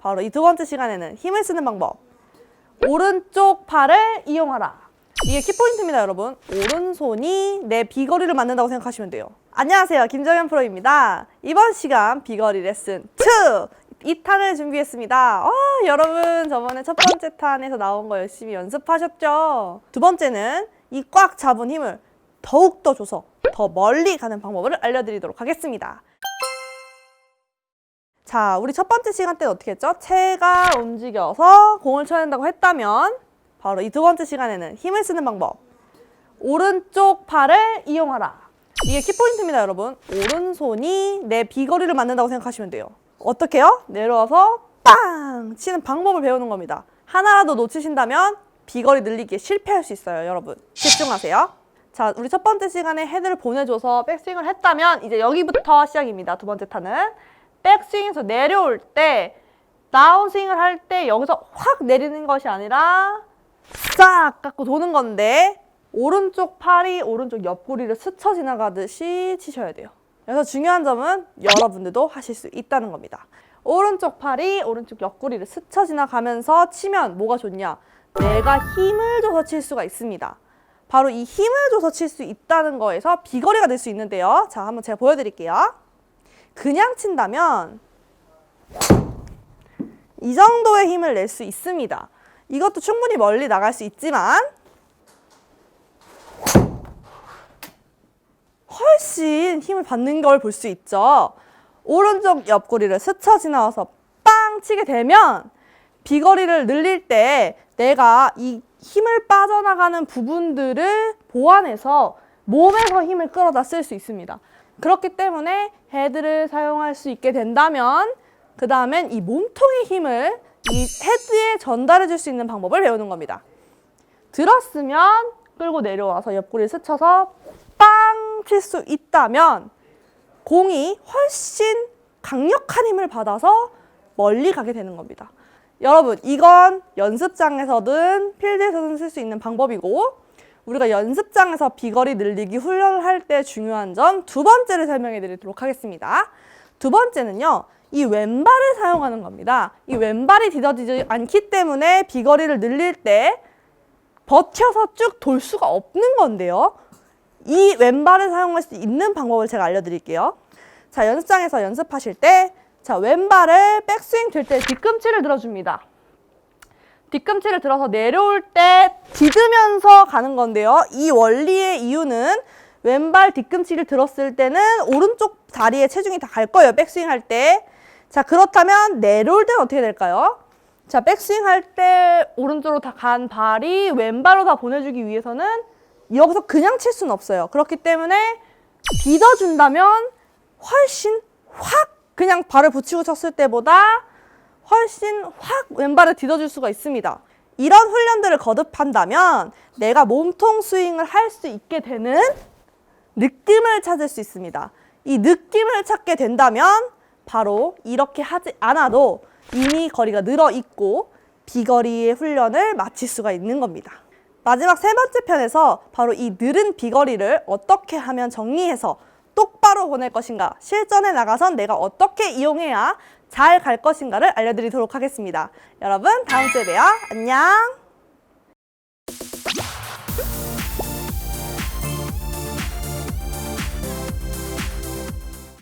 바로 이 두 번째 시간에는 힘을 쓰는 방법. 오른쪽 팔을 이용하라. 이게 키포인트입니다, 여러분. 오른손이 내 비거리를 만든다고 생각하시면 돼요. 안녕하세요. 김정현 프로입니다. 이번 시간 비거리 레슨 2! 2탄을 준비했습니다. 아, 여러분, 저번에 첫 번째 탄에서 나온 거 열심히 연습하셨죠? 두 번째는 이 꽉 잡은 힘을 더욱더 줘서 더 멀리 가는 방법을 알려드리도록 하겠습니다. 자, 우리 첫 번째 시간 때는 어떻게 했죠? 체가 움직여서 공을 쳐야 된다고 했다면 바로 이 두 번째 시간에는 힘을 쓰는 방법. 오른쪽 팔을 이용하라. 이게 키포인트입니다, 여러분. 오른손이 내 비거리를 만든다고 생각하시면 돼요. 어떻게요? 내려와서 빵! 치는 방법을 배우는 겁니다. 하나라도 놓치신다면 비거리 늘리기에 실패할 수 있어요, 여러분. 집중하세요. 자, 우리 첫 번째 시간에 헤드를 보내줘서 백스윙을 했다면 이제 여기부터 시작입니다. 두 번째 타는. 백스윙에서 내려올 때 다운스윙을 할 때 여기서 확 내리는 것이 아니라 싹 깎고 도는 건데 오른쪽 팔이 오른쪽 옆구리를 스쳐 지나가듯이 치셔야 돼요. 그래서 중요한 점은 여러분들도 하실 수 있다는 겁니다. 오른쪽 팔이 오른쪽 옆구리를 스쳐 지나가면서 치면 뭐가 좋냐? 내가 힘을 줘서 칠 수가 있습니다. 바로 이 힘을 줘서 칠 수 있다는 거에서 비거리가 될 수 있는데요. 자, 한번 제가 보여드릴게요. 그냥 친다면 이 정도의 힘을 낼 수 있습니다. 이것도 충분히 멀리 나갈 수 있지만 훨씬 힘을 받는 걸 볼 수 있죠. 오른쪽 옆구리를 스쳐 지나와서 빵 치게 되면 비거리를 늘릴 때 내가 이 힘을 빠져나가는 부분들을 보완해서 몸에서 힘을 끌어다 쓸 수 있습니다. 그렇기 때문에 헤드를 사용할 수 있게 된다면 그 다음엔 이 몸통의 힘을 이 헤드에 전달해 줄 수 있는 방법을 배우는 겁니다. 들었으면 끌고 내려와서 옆구리를 스쳐서 빵 칠 수 있다면 공이 훨씬 강력한 힘을 받아서 멀리 가게 되는 겁니다. 여러분, 이건 연습장에서든 필드에서든 쓸 수 있는 방법이고 우리가 연습장에서 비거리 늘리기 훈련을 할 때 중요한 점 두 번째를 설명해 드리도록 하겠습니다. 두 번째는요. 이 왼발을 사용하는 겁니다. 이 왼발이 디뎌지지 않기 때문에 비거리를 늘릴 때 버텨서 쭉 돌 수가 없는 건데요. 이 왼발을 사용할 수 있는 방법을 제가 알려드릴게요. 자, 연습장에서 연습하실 때, 자, 왼발을 백스윙 될 때 뒤꿈치를 들어줍니다. 뒤꿈치를 들어서 내려올 때 디드면서 가는 건데요. 이 원리의 이유는 왼발 뒤꿈치를 들었을 때는 오른쪽 다리에 체중이 다 갈 거예요. 백스윙 할 때. 자, 그렇다면 내려올 때는 어떻게 될까요? 자, 백스윙 할 때 오른쪽으로 다 간 발이 왼발로 다 보내주기 위해서는 여기서 그냥 칠 수는 없어요. 그렇기 때문에 딛어준다면 훨씬 확 그냥 발을 붙이고 쳤을 때보다 훨씬 확 왼발을 디뎌줄 수가 있습니다. 이런 훈련들을 거듭한다면 내가 몸통 스윙을 할 수 있게 되는 느낌을 찾을 수 있습니다. 이 느낌을 찾게 된다면 바로 이렇게 하지 않아도 이미 거리가 늘어 있고 비거리의 훈련을 마칠 수가 있는 겁니다. 마지막 세 번째 편에서 바로 이 늘은 비거리를 어떻게 하면 정리해서 똑바로 보낼 것인가, 실전에 나가선 내가 어떻게 이용해야 잘 갈 것인가를 알려드리도록 하겠습니다. 여러분, 다음 주에 봬요. 안녕!